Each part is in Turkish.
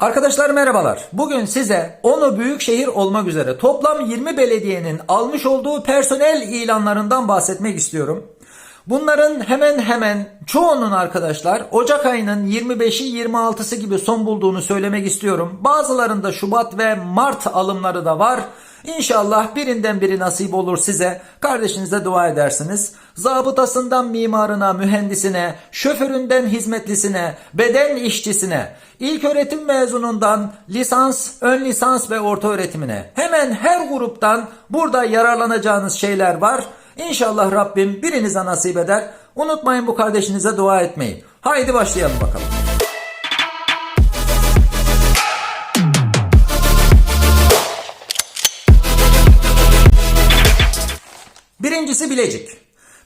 Arkadaşlar merhabalar. Bugün size onu büyük şehir olmak üzere toplam 20 belediyenin almış olduğu personel ilanlarından bahsetmek istiyorum. Bunların hemen hemen çoğunun arkadaşlar Ocak ayının 25'i 26'sı gibi son bulduğunu söylemek istiyorum. Bazılarında Şubat ve Mart alımları da var. İnşallah birinden biri nasip olur size. Kardeşinize dua edersiniz. Zabıtasından mimarına, mühendisine, şoföründen hizmetlisine, beden işçisine, ilk öğretim mezunundan lisans, ön lisans ve orta öğretimine hemen her gruptan burada yararlanacağınız şeyler var. İnşallah Rabbim birinize nasip eder. Unutmayın bu kardeşinize dua etmeyi. Haydi başlayalım bakalım. Birincisi Bilecik.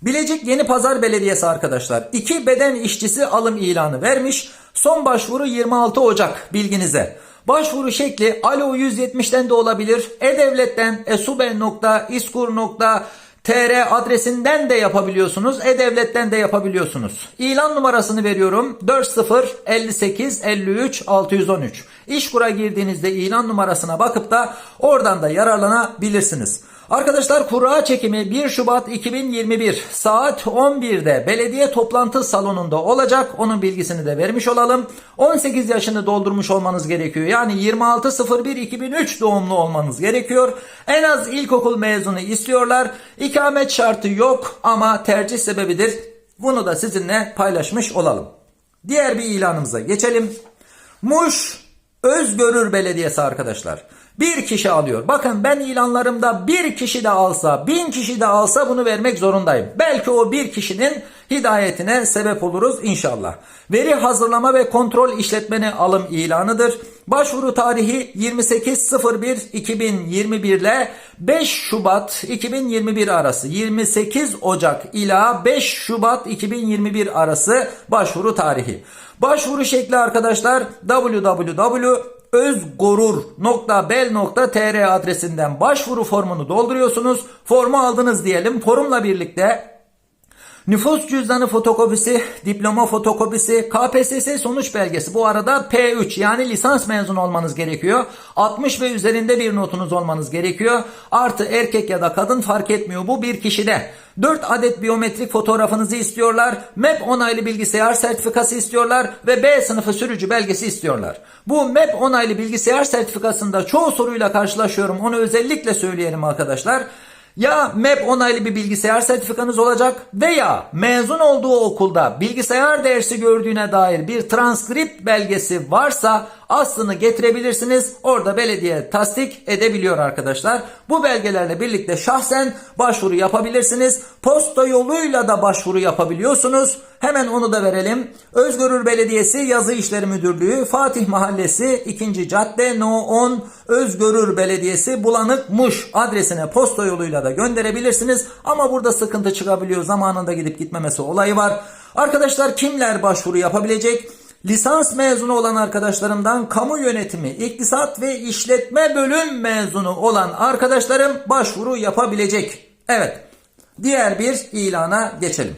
Bilecik Yeni Pazar Belediyesi arkadaşlar. iki beden işçisi alım ilanı vermiş. Son başvuru 26 Ocak bilginize. Başvuru şekli Alo 170'ten de olabilir. E-Devlet'ten esube.iskur.tr adresinden de yapabiliyorsunuz. E-Devlet'ten de yapabiliyorsunuz. İlan numarasını veriyorum. 40 58 53 613. İşkur'a girdiğinizde ilan numarasına bakıp da oradan da yararlanabilirsiniz. Arkadaşlar kura çekimi 1 Şubat 2021 saat 11'de belediye toplantı salonunda olacak. Onun bilgisini de vermiş olalım. 18 yaşını doldurmuş olmanız gerekiyor. Yani 26.01.2003 doğumlu olmanız gerekiyor. En az ilkokul mezunu istiyorlar. İkamet şartı yok ama tercih sebebidir. Bunu da sizinle paylaşmış olalım. Diğer bir ilanımıza geçelim. Muş Özgörür Belediyesi arkadaşlar. Bir kişi alıyor. Bakın ben ilanlarımda bir kişi de alsa, bin kişi de alsa bunu vermek zorundayım. Belki o bir kişinin hidayetine sebep oluruz inşallah. Veri hazırlama ve kontrol işletmeni alım ilanıdır. Başvuru tarihi 28.01.2021 ile 5 Şubat 2021 arası 28 Ocak ila 5 Şubat 2021 arası başvuru tarihi. Başvuru şekli arkadaşlar www özgurur.bel.tr adresinden başvuru formunu dolduruyorsunuz. Formu aldınız diyelim. Forumla birlikte Nüfus cüzdanı fotokopisi, diploma fotokopisi, KPSS sonuç belgesi. Bu arada P3 yani lisans mezunu olmanız gerekiyor. 60 ve üzerinde bir notunuz olmanız gerekiyor. Artı erkek ya da kadın fark etmiyor. Bu bir kişide. 4 adet biyometrik fotoğrafınızı istiyorlar. MEP onaylı bilgisayar sertifikası istiyorlar ve B sınıfı sürücü belgesi istiyorlar. Bu MEP onaylı bilgisayar sertifikasında çoğu soruyla karşılaşıyorum. Onu özellikle söyleyelim arkadaşlar. Ya MEP onaylı bir bilgisayar sertifikanız olacak veya mezun olduğu okulda bilgisayar dersi gördüğüne dair bir transkript belgesi varsa aslını getirebilirsiniz. Orada belediye tasdik edebiliyor arkadaşlar. Bu belgelerle birlikte şahsen başvuru yapabilirsiniz. Posta yoluyla da başvuru yapabiliyorsunuz. Hemen onu da verelim. Özgürür Belediyesi Yazı İşleri Müdürlüğü Fatih Mahallesi 2. Cadde No 10 Özgürür Belediyesi Bulanık Muş adresine posta yoluyla da gönderebilirsiniz. Ama burada sıkıntı çıkabiliyor. Zamanında gidip gitmemesi olayı var. Arkadaşlar kimler başvuru yapabilecek? Lisans mezunu olan arkadaşlarımdan kamu yönetimi, iktisat ve işletme bölüm mezunu olan arkadaşlarım başvuru yapabilecek. Evet. Diğer bir ilana geçelim.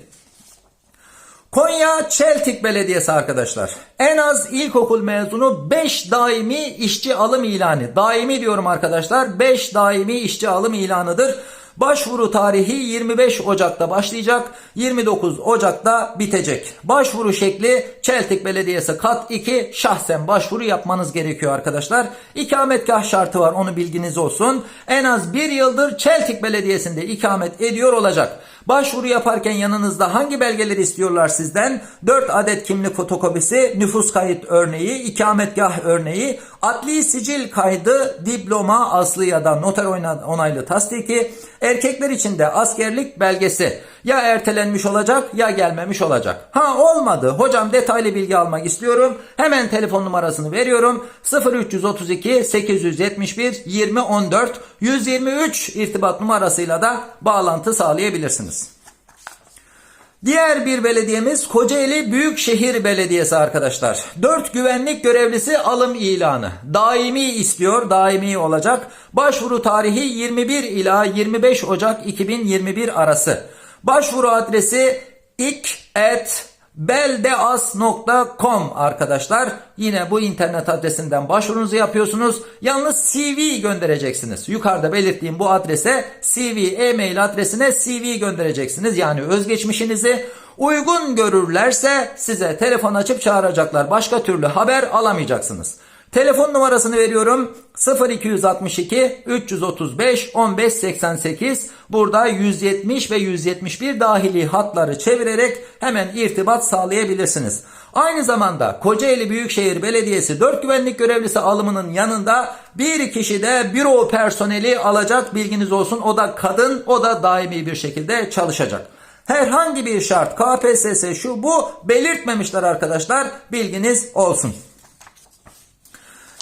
Konya Çeltik Belediyesi arkadaşlar. En az ilkokul mezunu 5 daimi işçi alım ilanı. Daimi diyorum arkadaşlar. 5 daimi işçi alım ilanıdır. Başvuru tarihi 25 Ocak'ta başlayacak, 29 Ocak'ta bitecek. Başvuru şekli Çeltik Belediyesi kat 2 şahsen başvuru yapmanız gerekiyor arkadaşlar. İkametgah şartı var onu bilginiz olsun. En az bir yıldır Çeltik Belediyesi'nde ikamet ediyor olacak. Başvuru yaparken yanınızda hangi belgeleri istiyorlar sizden? 4 adet kimlik fotokopisi, nüfus kayıt örneği, ikametgah örneği, adli sicil kaydı, diploma aslı ya da noter onaylı tasdiki, erkekler için de askerlik belgesi ya ertelenmiş olacak ya gelmemiş olacak. Ha olmadı. Hocam detaylı bilgi almak istiyorum. Hemen telefon numarasını veriyorum. 0332 871 2014 123 irtibat numarasıyla da bağlantı sağlayabilirsiniz. Diğer bir belediyemiz Kocaeli Büyükşehir Belediyesi arkadaşlar. 4 güvenlik görevlisi alım ilanı. Daimi istiyor, daimi olacak. Başvuru tarihi 21 ila 25 Ocak 2021 arası. Başvuru adresi ik at beldeas.com arkadaşlar. Yine bu internet adresinden başvurunuzu yapıyorsunuz. Yalnız CV göndereceksiniz. Yukarıda belirttiğim bu adrese CV e-mail adresine CV göndereceksiniz. Yani özgeçmişinizi uygun görürlerse size telefon açıp çağıracaklar. Başka türlü haber alamayacaksınız. Telefon numarasını veriyorum. 0262 335 1588. Burada 170 ve 171 dahili hatları çevirerek hemen irtibat sağlayabilirsiniz. Aynı zamanda Kocaeli Büyükşehir Belediyesi 4 güvenlik görevlisi alımının yanında bir kişi de büro personeli alacak bilginiz olsun. O da kadın, o da daimi bir şekilde çalışacak. Herhangi bir şart KPSS şu bu belirtmemişler arkadaşlar. Bilginiz olsun.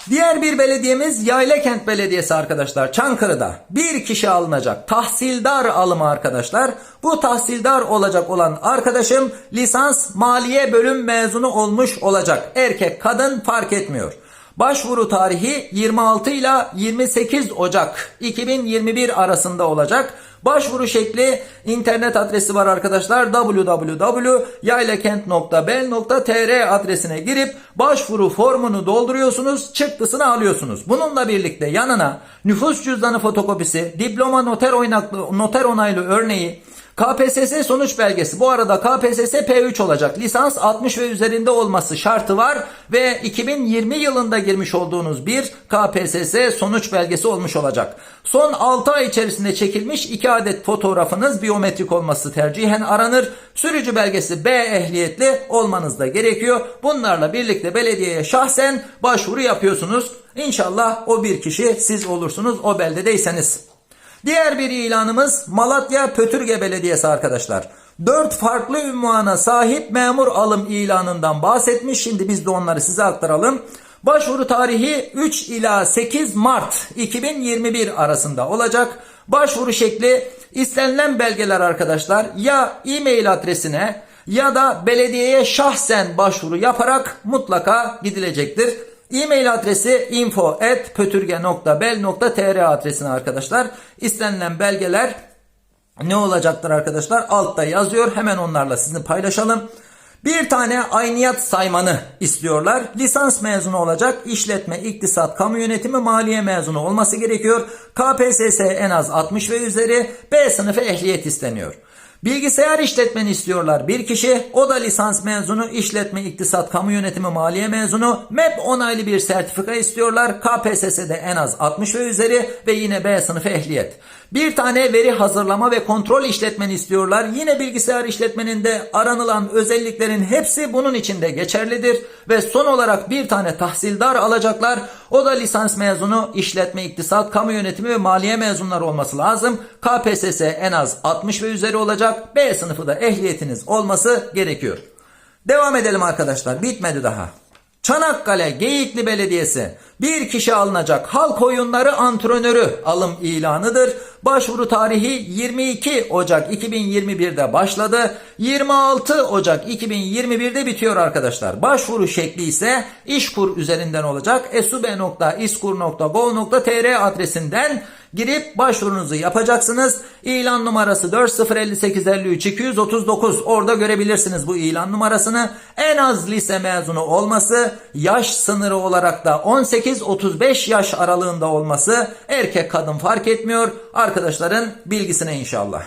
Diğer bir belediyemiz Yaylakent Belediyesi arkadaşlar Çankırı'da bir kişi alınacak tahsildar alımı arkadaşlar. Bu tahsildar olacak olan arkadaşım lisans maliye bölüm mezunu olmuş olacak. Erkek kadın fark etmiyor. Başvuru tarihi 26 ile 28 Ocak 2021 arasında olacak. Başvuru şekli internet adresi var arkadaşlar www.yaylakent.bel.tr adresine girip başvuru formunu dolduruyorsunuz çıktısını alıyorsunuz. Bununla birlikte yanına nüfus cüzdanı fotokopisi, diploma noter, oynaklı, noter onaylı örneği, KPSS sonuç belgesi. Bu arada KPSS P3 olacak. Lisans 60 ve üzerinde olması şartı var ve 2020 yılında girmiş olduğunuz bir KPSS sonuç belgesi olmuş olacak. Son 6 ay içerisinde çekilmiş 2 adet fotoğrafınız biyometrik olması tercihen aranır. Sürücü belgesi B ehliyetli olmanız da gerekiyor. Bunlarla birlikte belediyeye şahsen başvuru yapıyorsunuz. İnşallah o bir kişi siz olursunuz o beldedeyseniz. Diğer bir ilanımız Malatya Pötürge Belediyesi arkadaşlar. 4 farklı ünvana sahip memur alım ilanından bahsetmiş. Şimdi biz de onları size aktaralım. Başvuru tarihi 3 ila 8 Mart 2021 arasında olacak. Başvuru şekli istenilen belgeler arkadaşlar ya e-mail adresine ya da belediyeye şahsen başvuru yaparak mutlaka gidilecektir. E-mail adresi info.pötürge.bel.tr adresine arkadaşlar. İstenilen belgeler ne olacaktır arkadaşlar? Altta yazıyor. Hemen onlarla sizinle paylaşalım. Bir tane ayniyat saymanı istiyorlar. Lisans mezunu olacak. İşletme, iktisat, kamu yönetimi, maliye mezunu olması gerekiyor. KPSS en az 60 ve üzeri. B sınıfı ehliyet isteniyor. Bilgisayar işletmeni istiyorlar bir kişi. O da lisans mezunu, işletme, iktisat, kamu yönetimi, maliye mezunu. MEP onaylı bir sertifika istiyorlar. KPSS'de en az 60 ve üzeri ve yine B sınıfı ehliyet. Bir tane veri hazırlama ve kontrol işletmeni istiyorlar. Yine bilgisayar işletmeninde aranılan özelliklerin hepsi bunun içinde geçerlidir. Ve son olarak bir tane tahsildar alacaklar. O da lisans mezunu, işletme, iktisat, kamu yönetimi ve maliye mezunları olması lazım. KPSS en az 60 ve üzeri olacak. B sınıfı da ehliyetiniz olması gerekiyor. Devam edelim arkadaşlar. Bitmedi daha. Çanakkale Geyikli Belediyesi bir kişi alınacak halk oyunları antrenörü alım ilanıdır. Başvuru tarihi 22 Ocak 2021'de başladı. 26 Ocak 2021'de bitiyor arkadaşlar. Başvuru şekli ise İşkur üzerinden olacak. esube.iskur.gov.tr adresinden girip başvurunuzu yapacaksınız. İlan numarası 405853 239 orada görebilirsiniz bu ilan numarasını. En az lise mezunu olması, yaş sınırı olarak da 18-35 yaş aralığında olması erkek kadın fark etmiyor. Arkadaşların bilgisine inşallah.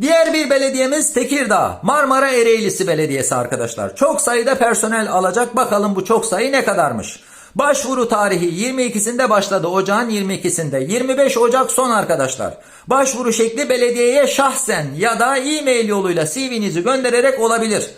Diğer bir belediyemiz Tekirdağ. Marmara Ereğlisi Belediyesi arkadaşlar. Çok sayıda personel alacak. Bakalım bu çok sayı ne kadarmış? Başvuru tarihi 22'sinde başladı. Ocağın 22'sinde. 25 Ocak son arkadaşlar. Başvuru şekli belediyeye şahsen ya da e-mail yoluyla CV'nizi göndererek olabilir.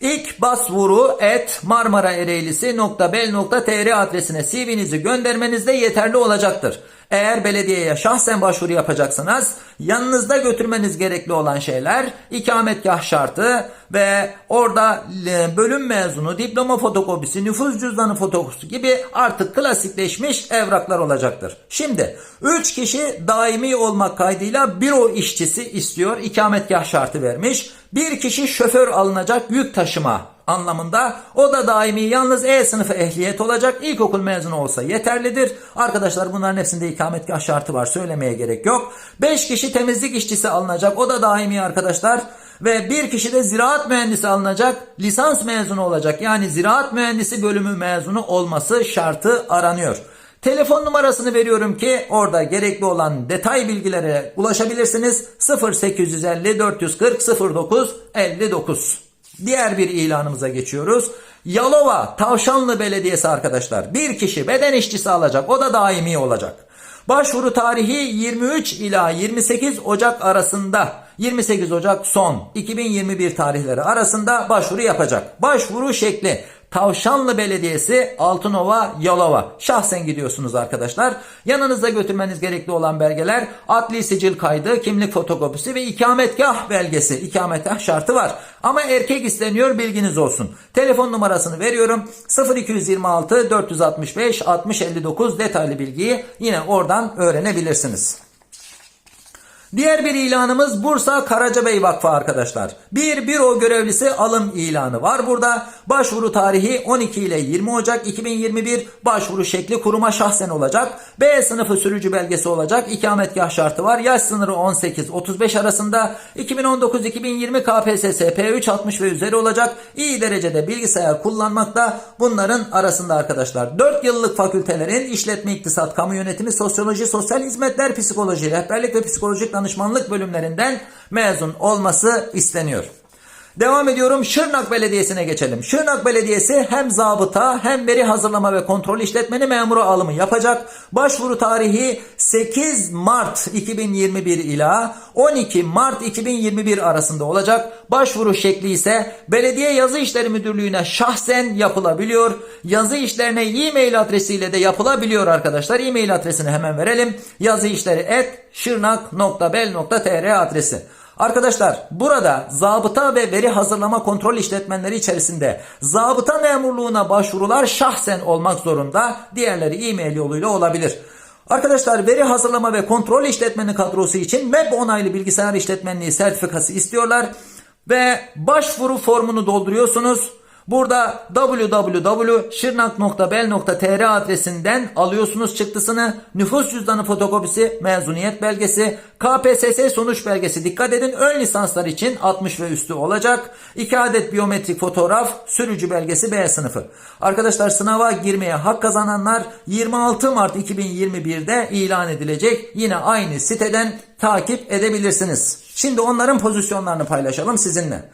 İlk başvuru et marmaraereğlisi.bel.tr adresine CV'nizi göndermenizde yeterli olacaktır. Eğer belediyeye şahsen başvuru yapacaksanız yanınızda götürmeniz gerekli olan şeyler ikametgah şartı ve orada e, bölüm mezunu, diploma fotokopisi, nüfus cüzdanı fotokopisi gibi artık klasikleşmiş evraklar olacaktır. Şimdi 3 kişi daimi olmak kaydıyla büro işçisi istiyor. ikametgah şartı vermiş. Bir kişi şoför alınacak yük taşıma anlamında. O da daimi yalnız E sınıfı ehliyet olacak. İlkokul mezunu olsa yeterlidir. Arkadaşlar bunların hepsinde ikametgah şartı var. Söylemeye gerek yok. 5 kişi temizlik işçisi alınacak. O da daimi arkadaşlar. Ve bir kişi de ziraat mühendisi alınacak, lisans mezunu olacak. Yani ziraat mühendisi bölümü mezunu olması şartı aranıyor. Telefon numarasını veriyorum ki orada gerekli olan detay bilgilere ulaşabilirsiniz. 0850 440 09 59. Diğer bir ilanımıza geçiyoruz. Yalova Tavşanlı Belediyesi arkadaşlar bir kişi beden işçisi alacak o da daimi olacak. Başvuru tarihi 23 ila 28 Ocak arasında 28 Ocak son 2021 tarihleri arasında başvuru yapacak. Başvuru şekli Tavşanlı Belediyesi Altınova Yalova. Şahsen gidiyorsunuz arkadaşlar. Yanınızda götürmeniz gerekli olan belgeler adli sicil kaydı, kimlik fotokopisi ve ikametgah belgesi. İkametgah şartı var. Ama erkek isteniyor bilginiz olsun. Telefon numarasını veriyorum. 0226 465 60 59 detaylı bilgiyi yine oradan öğrenebilirsiniz. Diğer bir ilanımız Bursa Karacabey Vakfı arkadaşlar. Bir büro görevlisi alım ilanı var burada. Başvuru tarihi 12 ile 20 Ocak 2021. Başvuru şekli kuruma şahsen olacak. B sınıfı sürücü belgesi olacak. İkametgah şartı var. Yaş sınırı 18-35 arasında. 2019-2020 KPSS P3 60 ve üzeri olacak. İyi derecede bilgisayar kullanmakta. Bunların arasında arkadaşlar 4 yıllık fakültelerin işletme, iktisat, kamu yönetimi, sosyoloji, sosyal hizmetler, psikoloji, rehberlik ve psikolojik danışmanlık bölümlerinden mezun olması isteniyor. Devam ediyorum Şırnak Belediyesi'ne geçelim. Şırnak Belediyesi hem zabıta hem veri hazırlama ve kontrol işletmeni memuru alımı yapacak. Başvuru tarihi 8 Mart 2021 ila 12 Mart 2021 arasında olacak. Başvuru şekli ise Belediye Yazı İşleri Müdürlüğü'ne şahsen yapılabiliyor. Yazı işlerine e-mail adresiyle de yapılabiliyor arkadaşlar. E-mail adresini hemen verelim. Yazı işleri et şırnak.bel.tr adresi. Arkadaşlar burada zabıta ve veri hazırlama kontrol işletmenleri içerisinde zabıta memurluğuna başvurular şahsen olmak zorunda. Diğerleri e-mail yoluyla olabilir. Arkadaşlar veri hazırlama ve kontrol işletmeni kadrosu için web onaylı bilgisayar işletmenliği sertifikası istiyorlar. Ve başvuru formunu dolduruyorsunuz. Burada www.şırnak.bel.tr adresinden alıyorsunuz çıktısını. Nüfus cüzdanı fotokopisi, mezuniyet belgesi, KPSS sonuç belgesi. Dikkat edin ön lisanslar için 60 ve üstü olacak. 2 adet biyometrik fotoğraf, sürücü belgesi B sınıfı. Arkadaşlar sınava girmeye hak kazananlar 26 Mart 2021'de ilan edilecek. Yine aynı siteden takip edebilirsiniz. Şimdi onların pozisyonlarını paylaşalım sizinle.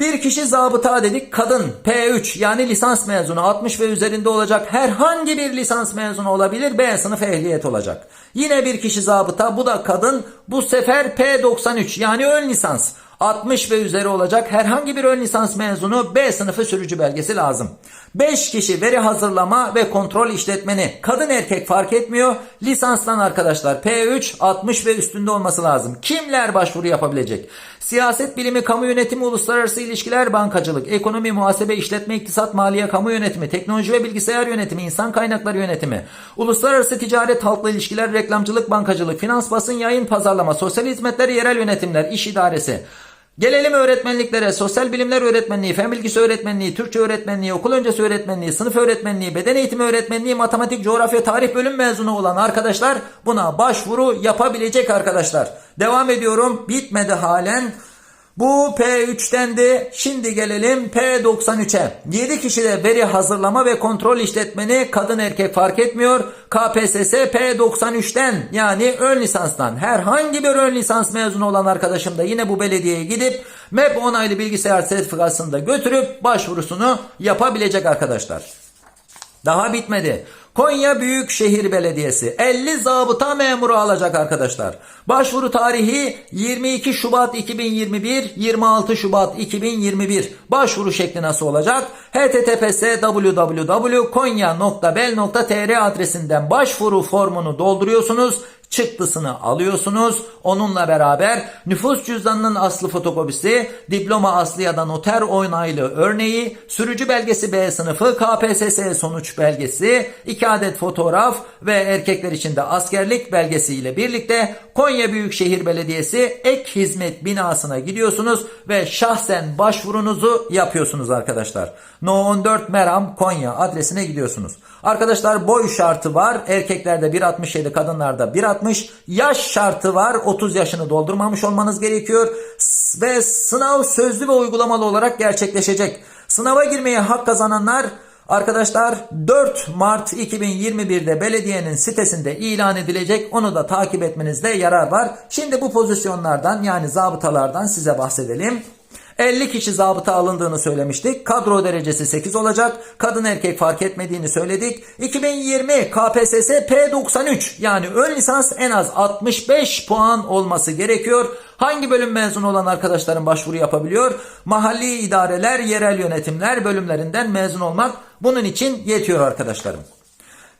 Bir kişi zabıta dedik kadın P3 yani lisans mezunu 60 ve üzerinde olacak herhangi bir lisans mezunu olabilir B sınıf ehliyet olacak. Yine bir kişi zabıta bu da kadın bu sefer P93 yani ön lisans 60 ve üzeri olacak herhangi bir ön lisans mezunu B sınıfı sürücü belgesi lazım. 5 kişi veri hazırlama ve kontrol işletmeni kadın erkek fark etmiyor. Lisanstan arkadaşlar P3 60 ve üstünde olması lazım. Kimler başvuru yapabilecek? Siyaset bilimi, kamu yönetimi, uluslararası ilişkiler, bankacılık, ekonomi, muhasebe, işletme, iktisat, maliye, kamu yönetimi, teknoloji ve bilgisayar yönetimi, insan kaynakları yönetimi, uluslararası ticaret, halkla ilişkiler, reklamcılık, bankacılık, finans, basın, yayın, pazarlama, sosyal hizmetler, yerel yönetimler, iş idaresi, Gelelim öğretmenliklere, sosyal bilimler öğretmenliği, fen bilgisi öğretmenliği, Türkçe öğretmenliği, okul öncesi öğretmenliği, sınıf öğretmenliği, beden eğitimi öğretmenliği, matematik, coğrafya, tarih bölüm mezunu olan arkadaşlar buna başvuru yapabilecek arkadaşlar. Devam ediyorum. Bitmedi halen. Bu P3'ten de şimdi gelelim P93'e. 7 kişi de veri hazırlama ve kontrol işletmeni kadın erkek fark etmiyor. KPSS P93'ten yani ön lisanstan herhangi bir ön lisans mezunu olan arkadaşım da yine bu belediyeye gidip MEP onaylı bilgisayar sertifikasını da götürüp başvurusunu yapabilecek arkadaşlar. Daha bitmedi. Konya Büyükşehir Belediyesi 50 zabıta memuru alacak arkadaşlar. Başvuru tarihi 22 Şubat 2021 26 Şubat 2021. Başvuru şekli nasıl olacak? https www.konya.bel.tr adresinden başvuru formunu dolduruyorsunuz çıktısını alıyorsunuz. Onunla beraber nüfus cüzdanının aslı fotokopisi, diploma aslı ya da noter onaylı örneği, sürücü belgesi B sınıfı, KPSS sonuç belgesi, 2 adet fotoğraf ve erkekler için de askerlik belgesi ile birlikte Konya Büyükşehir Belediyesi ek hizmet binasına gidiyorsunuz ve şahsen başvurunuzu yapıyorsunuz arkadaşlar. No 14 Meram Konya adresine gidiyorsunuz. Arkadaşlar boy şartı var. Erkeklerde 1.67 kadınlarda 1.60 olacakmış. Yaş şartı var. 30 yaşını doldurmamış olmanız gerekiyor. Ve sınav sözlü ve uygulamalı olarak gerçekleşecek. Sınava girmeye hak kazananlar Arkadaşlar 4 Mart 2021'de belediyenin sitesinde ilan edilecek. Onu da takip etmenizde yarar var. Şimdi bu pozisyonlardan yani zabıtalardan size bahsedelim. 50 kişi zabıta alındığını söylemiştik. Kadro derecesi 8 olacak. Kadın erkek fark etmediğini söyledik. 2020 KPSS P93 yani ön lisans en az 65 puan olması gerekiyor. Hangi bölüm mezunu olan arkadaşların başvuru yapabiliyor? Mahalli idareler, yerel yönetimler bölümlerinden mezun olmak bunun için yetiyor arkadaşlarım.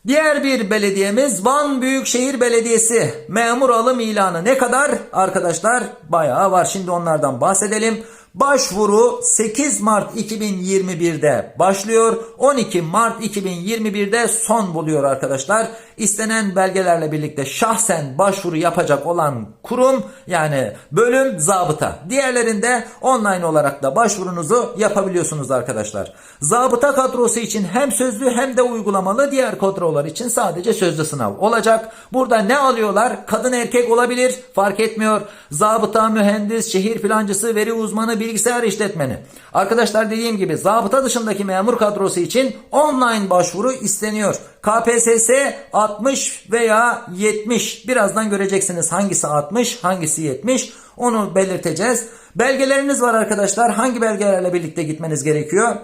Diğer bir belediyemiz Van Büyükşehir Belediyesi memur alım ilanı ne kadar arkadaşlar bayağı var şimdi onlardan bahsedelim. Başvuru 8 Mart 2021'de başlıyor. 12 Mart 2021'de son buluyor arkadaşlar. İstenen belgelerle birlikte şahsen başvuru yapacak olan kurum yani bölüm zabıta. Diğerlerinde online olarak da başvurunuzu yapabiliyorsunuz arkadaşlar. Zabıta kadrosu için hem sözlü hem de uygulamalı diğer kadrolar için sadece sözlü sınav olacak. Burada ne alıyorlar? Kadın erkek olabilir fark etmiyor. Zabıta, mühendis, şehir plancısı, veri uzmanı, bilgisayar işletmeni. Arkadaşlar dediğim gibi zabıta dışındaki memur kadrosu için online başvuru isteniyor. KPSS 60 veya 70. Birazdan göreceksiniz hangisi 60, hangisi 70. Onu belirteceğiz. Belgeleriniz var arkadaşlar. Hangi belgelerle birlikte gitmeniz gerekiyor?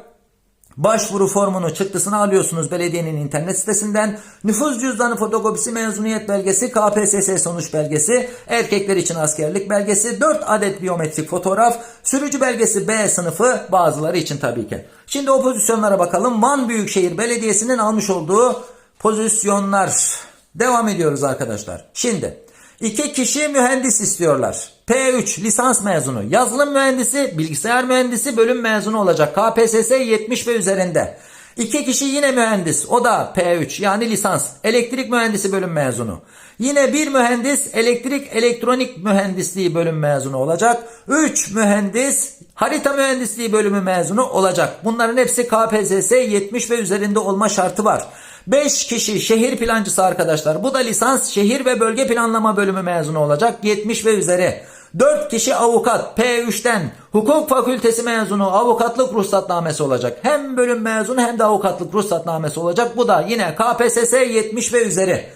Başvuru formunu çıktısını alıyorsunuz belediyenin internet sitesinden. Nüfus cüzdanı fotokopisi, mezuniyet belgesi, KPSS sonuç belgesi, erkekler için askerlik belgesi, 4 adet biyometrik fotoğraf, sürücü belgesi B sınıfı bazıları için tabii ki. Şimdi o pozisyonlara bakalım. Van Büyükşehir Belediyesi'nin almış olduğu pozisyonlar. Devam ediyoruz arkadaşlar. Şimdi iki kişi mühendis istiyorlar. P3 lisans mezunu, yazılım mühendisi, bilgisayar mühendisi bölüm mezunu olacak. KPSS 70 ve üzerinde. İki kişi yine mühendis. O da P3 yani lisans. Elektrik mühendisi bölüm mezunu. Yine bir mühendis elektrik elektronik mühendisliği bölüm mezunu olacak. 3 mühendis harita mühendisliği bölümü mezunu olacak. Bunların hepsi KPSS 70 ve üzerinde olma şartı var. 5 kişi şehir plancısı arkadaşlar. Bu da lisans şehir ve bölge planlama bölümü mezunu olacak. 70 ve üzeri. 4 kişi avukat P3'ten hukuk fakültesi mezunu avukatlık ruhsatnamesi olacak. Hem bölüm mezunu hem de avukatlık ruhsatnamesi olacak. Bu da yine KPSS 70 ve üzeri.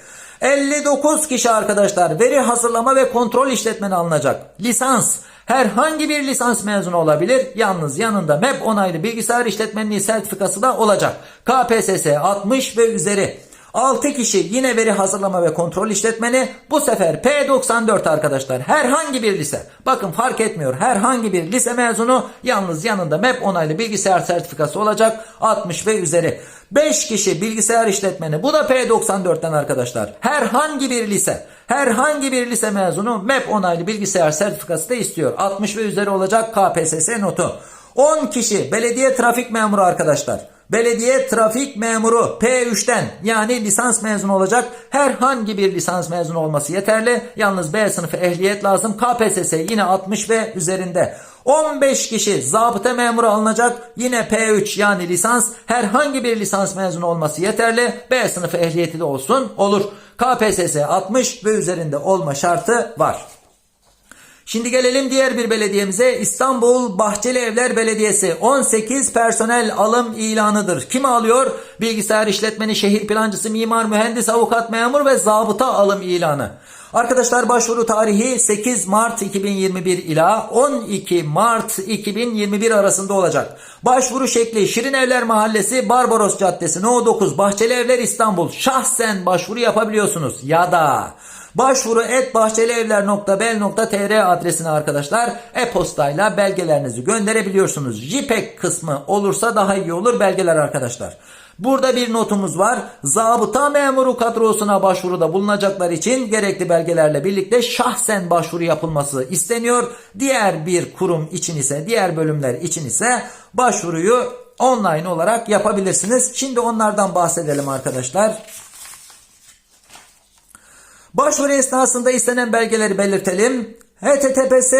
59 kişi arkadaşlar veri hazırlama ve kontrol işletmeni alınacak. Lisans herhangi bir lisans mezunu olabilir. Yalnız yanında MEP onaylı bilgisayar işletmenliği sertifikası da olacak. KPSS 60 ve üzeri. 6 kişi yine veri hazırlama ve kontrol işletmeni. Bu sefer P94 arkadaşlar. Herhangi bir lise. Bakın fark etmiyor. Herhangi bir lise mezunu yalnız yanında MEP onaylı bilgisayar sertifikası olacak. 60 ve üzeri. 5 kişi bilgisayar işletmeni. Bu da P94'ten arkadaşlar. Herhangi bir lise. Herhangi bir lise mezunu MEP onaylı bilgisayar sertifikası da istiyor. 60 ve üzeri olacak KPSS notu. 10 kişi belediye trafik memuru arkadaşlar. Belediye trafik memuru P3'ten yani lisans mezunu olacak. Herhangi bir lisans mezunu olması yeterli. Yalnız B sınıfı ehliyet lazım. KPSS yine 60 ve üzerinde. 15 kişi zabıta memuru alınacak. Yine P3 yani lisans. Herhangi bir lisans mezunu olması yeterli. B sınıfı ehliyeti de olsun olur. KPSS 60 ve üzerinde olma şartı var. Şimdi gelelim diğer bir belediyemize İstanbul Bahçeli Evler Belediyesi 18 personel alım ilanıdır. Kim alıyor? Bilgisayar işletmeni, şehir plancısı, mimar, mühendis, avukat, memur ve zabıta alım ilanı. Arkadaşlar başvuru tarihi 8 Mart 2021 ila 12 Mart 2021 arasında olacak. Başvuru şekli Şirin Evler Mahallesi Barbaros Caddesi No 9 Bahçeli Evler İstanbul. Şahsen başvuru yapabiliyorsunuz ya da Başvuru et bahçelievler.bel.tr adresine arkadaşlar e-postayla belgelerinizi gönderebiliyorsunuz. JPEG kısmı olursa daha iyi olur belgeler arkadaşlar. Burada bir notumuz var. Zabıta memuru kadrosuna başvuruda bulunacaklar için gerekli belgelerle birlikte şahsen başvuru yapılması isteniyor. Diğer bir kurum için ise, diğer bölümler için ise başvuruyu online olarak yapabilirsiniz. Şimdi onlardan bahsedelim arkadaşlar. Başvuru esnasında istenen belgeleri belirtelim. https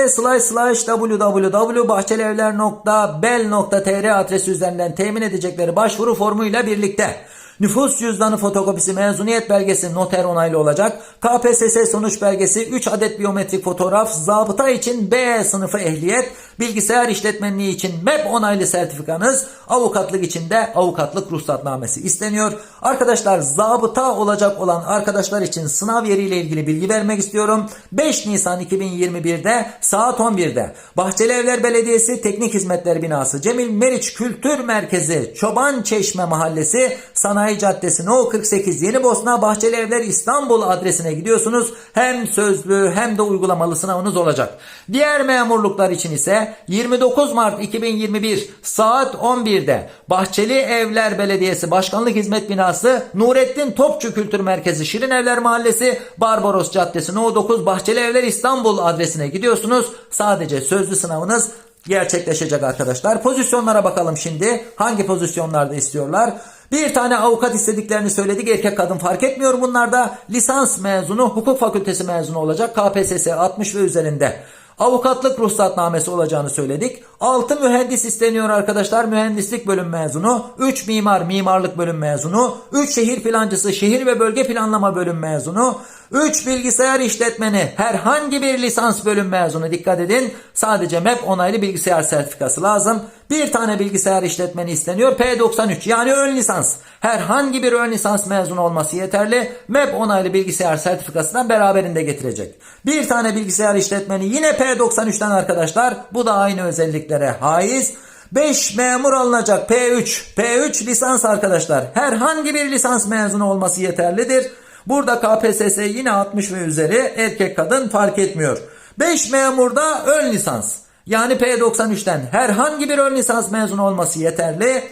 www.bahçelievler.bel.tr adresi üzerinden temin edecekleri başvuru formuyla birlikte Nüfus cüzdanı fotokopisi mezuniyet belgesi noter onaylı olacak. KPSS sonuç belgesi 3 adet biyometrik fotoğraf, zabıta için B sınıfı ehliyet, bilgisayar işletmenliği için MEP onaylı sertifikanız, avukatlık için de avukatlık ruhsatnamesi isteniyor. Arkadaşlar zabıta olacak olan arkadaşlar için sınav yeriyle ilgili bilgi vermek istiyorum. 5 Nisan 2021'de saat 11'de Bahçeli Evler Belediyesi Teknik Hizmetler Binası Cemil Meriç Kültür Merkezi Çoban Çeşme Mahallesi Sanayi Caddesi No 48 Yeni Bosna Bahçeli Evler İstanbul adresine gidiyorsunuz. Hem sözlü hem de uygulamalı sınavınız olacak. Diğer memurluklar için ise 29 Mart 2021 saat 11'de Bahçeli Evler Belediyesi Başkanlık Hizmet Binası Nurettin Topçu Kültür Merkezi Şirin Evler Mahallesi Barbaros Caddesi No 9 Bahçeli Evler İstanbul adresine gidiyorsunuz. Sadece sözlü sınavınız gerçekleşecek arkadaşlar. Pozisyonlara bakalım şimdi. Hangi pozisyonlarda istiyorlar? Bir tane avukat istediklerini söyledik. Erkek kadın fark etmiyor bunlarda. Lisans mezunu, hukuk fakültesi mezunu olacak. KPSS 60 ve üzerinde. Avukatlık ruhsatnamesi olacağını söyledik. 6 mühendis isteniyor arkadaşlar. Mühendislik bölüm mezunu. 3 mimar mimarlık bölüm mezunu. 3 şehir plancısı şehir ve bölge planlama bölüm mezunu. 3 bilgisayar işletmeni herhangi bir lisans bölüm mezunu dikkat edin. Sadece MEP onaylı bilgisayar sertifikası lazım. Bir tane bilgisayar işletmeni isteniyor. P93 yani ön lisans. Herhangi bir ön lisans mezunu olması yeterli. MEP onaylı bilgisayar sertifikasından beraberinde getirecek. Bir tane bilgisayar işletmeni yine P93'ten arkadaşlar. Bu da aynı özelliklere haiz. 5 memur alınacak P3. P3 lisans arkadaşlar. Herhangi bir lisans mezunu olması yeterlidir. Burada KPSS yine 60 ve üzeri erkek kadın fark etmiyor. 5 memurda ön lisans. Yani P93'ten herhangi bir ön lisans mezunu olması yeterli.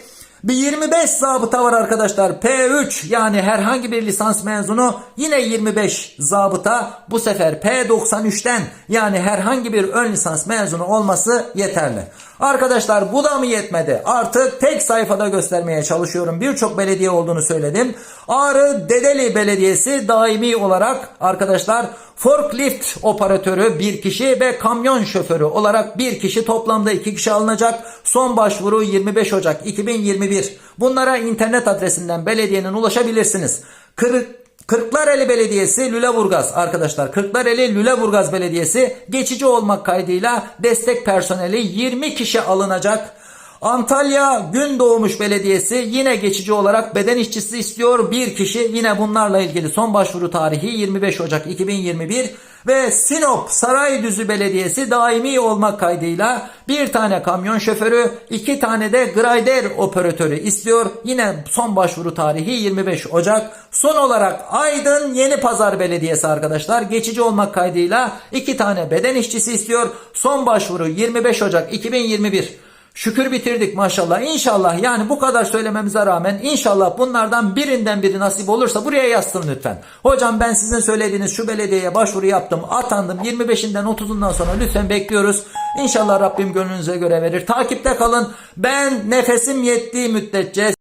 Bir 25 zabıta var arkadaşlar. P3 yani herhangi bir lisans mezunu yine 25 zabıta bu sefer P93'ten yani herhangi bir ön lisans mezunu olması yeterli. Arkadaşlar bu da mı yetmedi? Artık tek sayfada göstermeye çalışıyorum. Birçok belediye olduğunu söyledim. Ağrı Dedeli Belediyesi daimi olarak arkadaşlar forklift operatörü bir kişi ve kamyon şoförü olarak bir kişi toplamda iki kişi alınacak. Son başvuru 25 Ocak 2021. Bunlara internet adresinden belediyenin ulaşabilirsiniz. Kırık Kırklareli Belediyesi Lüleburgaz arkadaşlar Kırklareli Lüleburgaz Belediyesi geçici olmak kaydıyla destek personeli 20 kişi alınacak. Antalya Gündoğmuş Belediyesi yine geçici olarak beden işçisi istiyor. Bir kişi yine bunlarla ilgili son başvuru tarihi 25 Ocak 2021 ve Sinop Saraydüzü Belediyesi daimi olmak kaydıyla bir tane kamyon şoförü, iki tane de grider operatörü istiyor. Yine son başvuru tarihi 25 Ocak. Son olarak Aydın Yeni Pazar Belediyesi arkadaşlar geçici olmak kaydıyla iki tane beden işçisi istiyor. Son başvuru 25 Ocak 2021. Şükür bitirdik maşallah. İnşallah yani bu kadar söylememize rağmen inşallah bunlardan birinden biri nasip olursa buraya yazsın lütfen. Hocam ben sizin söylediğiniz şu belediyeye başvuru yaptım, atandım. 25'inden 30'undan sonra lütfen bekliyoruz. İnşallah Rabbim gönlünüze göre verir. Takipte kalın. Ben nefesim yettiği müddetçe